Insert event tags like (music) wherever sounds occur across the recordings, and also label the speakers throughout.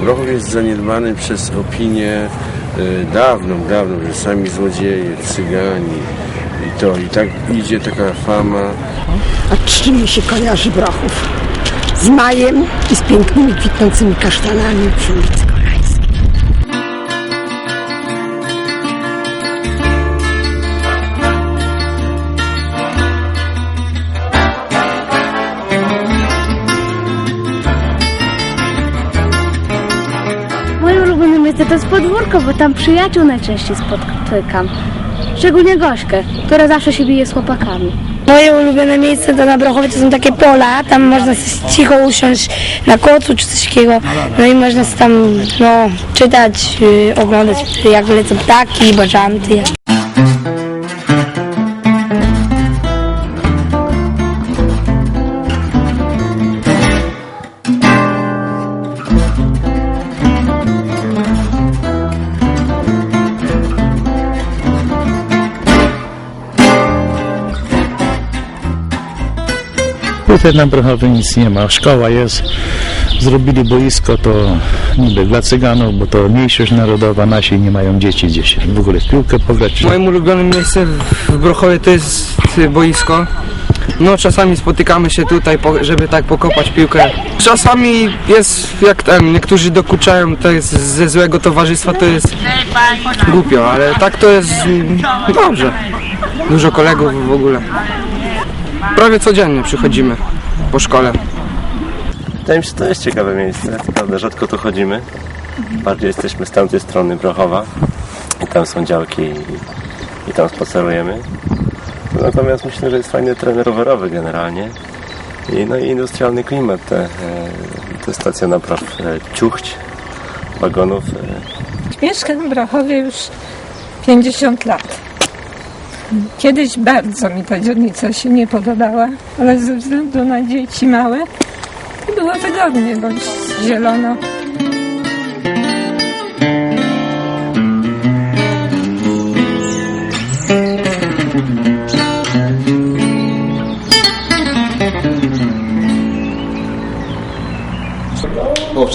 Speaker 1: Brochów jest zaniedbany przez opinię y, dawną, dawną, że sami złodzieje, cygani i to. I tak idzie taka fama.
Speaker 2: A czym się kojarzy Brochów? Z majem i z pięknymi, kwitnącymi kasztanami przy ulicy
Speaker 3: to jest podwórko, bo tam przyjaciół najczęściej spotykam. Szczególnie Gośkę, która zawsze się bije z chłopakami.
Speaker 4: Moje ulubione miejsce to na Brochowie to są takie pola, tam można sobie cicho usiąść na kocu czy coś takiego. No i można sobie tam no, czytać, yy, oglądać jak lecą ptaki, bażanty.
Speaker 5: Tutaj na Brochowie nic nie ma. Szkoła jest. Zrobili boisko to niby dla cyganów, bo to mniejszość narodowa. Nasi nie mają dzieci gdzieś w ogóle w piłkę pograć.
Speaker 6: Moim ulubionym miejscem w Brochowie to jest boisko. No czasami spotykamy się tutaj, żeby tak pokopać piłkę. Czasami jest, jak ten, niektórzy dokuczają, to jest ze złego towarzystwa, to jest głupio, ale tak to jest mm, dobrze. Dużo kolegów w ogóle. Prawie codziennie przychodzimy po szkole.
Speaker 7: Wydaje mi się, że to jest ciekawe miejsce, prawda? Rzadko tu chodzimy. Bardziej jesteśmy z tamtej strony Brochowa i tam są działki i, i tam spacerujemy. Natomiast myślę, że jest fajny teren rowerowy generalnie. I, no i industrialny klimat. Te, e, te stacja napraw e, ciuchć wagonów. E,
Speaker 8: Mieszkam w Brachowie już 50 lat. Kiedyś bardzo mi ta dzielnica się nie podobała, ale ze względu na dzieci małe było wygodnie, bo zielono.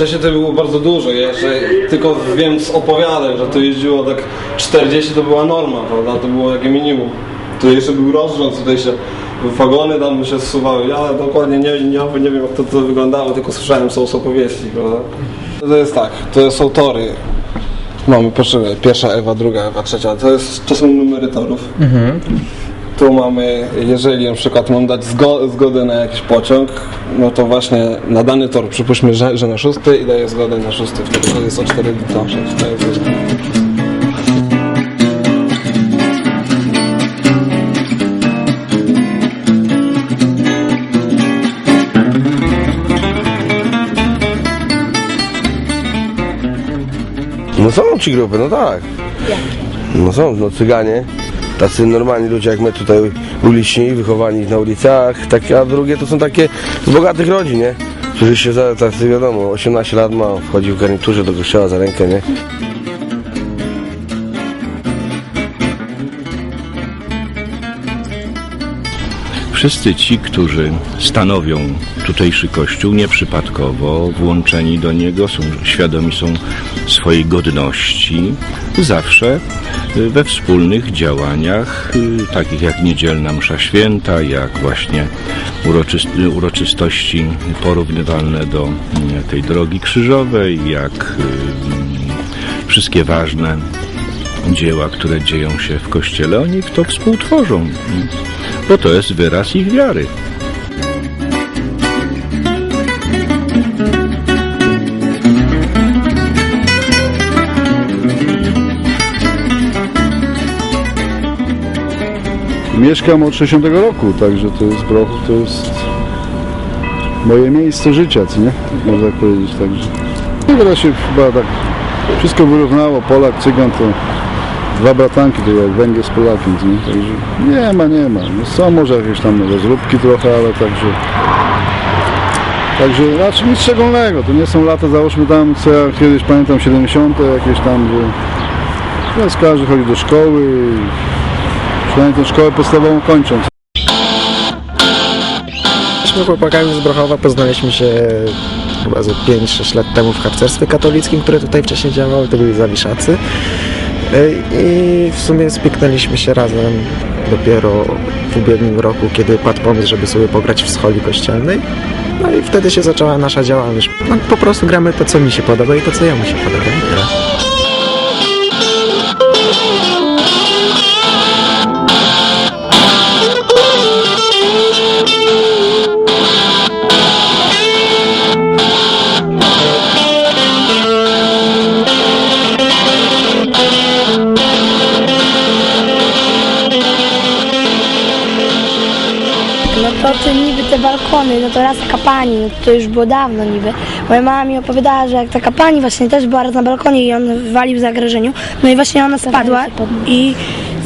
Speaker 9: Wcześniej to było bardzo dużo, ja tylko wiem z opowiadań, że tu jeździło tak 40 to była norma, prawda? To było jakie minimum. Tu jeszcze był rozrząd, tutaj się wagony tam się zsuwały. Ja dokładnie nie, nie, nie wiem jak to, to wyglądało, tylko słyszałem są z opowieści, prawda? To jest tak, to są tory. Mamy pierwsza, pierwsza Ewa, druga Ewa, trzecia. To, jest, to są numery torów. Tu mamy, jeżeli na przykład mam dać zgo, zgodę na jakiś pociąg, no to właśnie na dany tor przypuśćmy, że, że na szósty i daję zgodę na szósty, wtedy to jest o 4 dni to jest wszystko.
Speaker 1: No są ci grupy, no tak. No są, no cyganie. Tacy normalni ludzie jak my tutaj uliczni, wychowani na ulicach, takie, a drugie to są takie z bogatych rodzin, nie? Którzy się za, tacy wiadomo, 18 lat ma, wchodzi w garniturze do kościoła za rękę, nie?
Speaker 5: Wszyscy ci, którzy stanowią tutejszy kościół, nieprzypadkowo włączeni do niego, są świadomi są swojej godności, zawsze y, we wspólnych działaniach, y, takich jak niedzielna msza święta, jak właśnie uroczystości porównywalne do y, tej drogi krzyżowej, jak y, wszystkie ważne dzieła, które dzieją się w kościele, oni to współtworzą, bo to jest wyraz ich wiary.
Speaker 10: Mieszkam od 60 roku, także to jest Brochów, to jest moje miejsce życia, co nie? Można tak powiedzieć, także. No teraz się chyba tak wszystko wyrównało, Polak, Cygan to dwa bratanki, to jak Węgier z Polakiem, nie? Także nie ma, nie ma. No są może jakieś tam rozróbki trochę, ale także Także raczej nic szczególnego, to nie są lata, załóżmy tam, co ja kiedyś pamiętam, 70 jakieś tam, że teraz każdy chodzi do szkoły, przynajmniej tę szkołę podstawową kończąc.
Speaker 6: Jesteśmy chłopakami z Brochowa, poznaliśmy się
Speaker 11: chyba ze 5-6 lat temu w harcerstwie katolickim, które tutaj wcześniej działało, to byli zawiszacy. Y, I w sumie spiknęliśmy się razem dopiero w ubiegłym roku, kiedy padł pomysł, żeby sobie pograć w scholi kościelnej. No i wtedy się zaczęła nasza działalność. No, po prostu gramy to, co mi się podoba i to, co jemu się podoba.
Speaker 4: No to raz taka pani, no to już było dawno niby. Moja mama mi opowiadała, że jak taka pani właśnie też była raz na balkonie i on walił w zagrożeniu, no i właśnie ona spadła i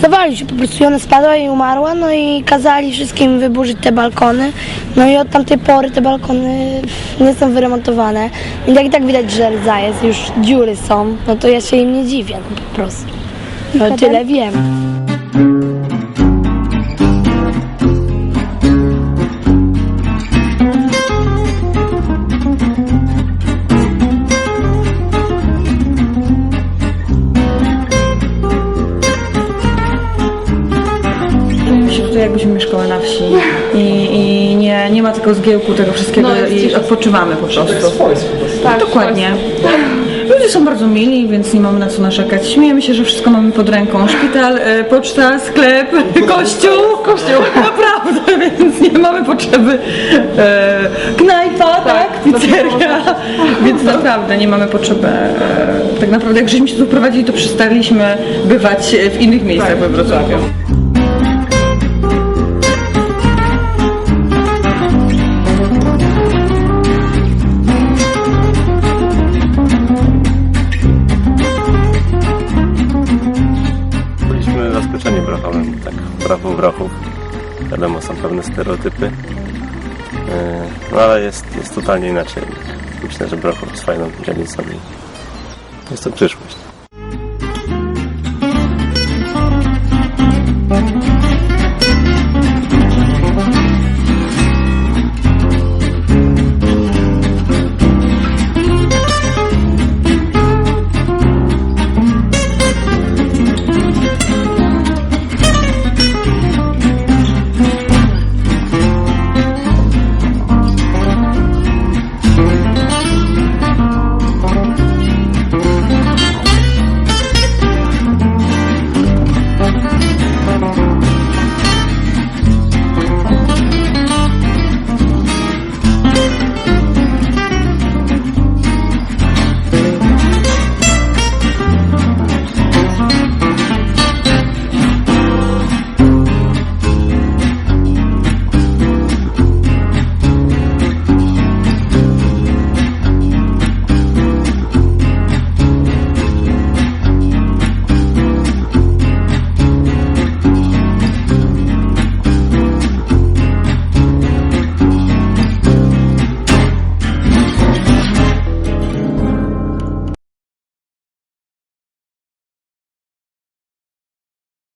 Speaker 4: zawalił się po prostu i ona spadła i umarła, no i kazali wszystkim wyburzyć te balkony, no i od tamtej pory te balkony nie są wyremontowane. I tak i tak widać, że rdza jest, już dziury są, no to ja się im nie dziwię no po prostu. No tyle wiem.
Speaker 12: Jakbyśmy mieszkały na wsi i, i nie, nie ma tego zgiełku tego wszystkiego i odpoczywamy po prostu. Tak, Dokładnie. (laughs) Ludzie są bardzo mili, więc nie mamy na co narzekać. Śmiejemy się, że wszystko mamy pod ręką. Szpital, e, poczta, sklep, (laughs) kościół. Kościół. (laughs) Naprawdę, więc nie mamy potrzeby. E, knajpa, tak? Pizzeria. Więc naprawdę nie mamy potrzeby. E, tak naprawdę jak żeśmy się tu wprowadzili, to przestaliśmy bywać w innych miejscach we Wrocławiu.
Speaker 7: Stereotypy. Yy, No ale jest, jest totalnie inaczej. Myślę, że Brochów jest fajną dzielnicą i jest to przyszłość.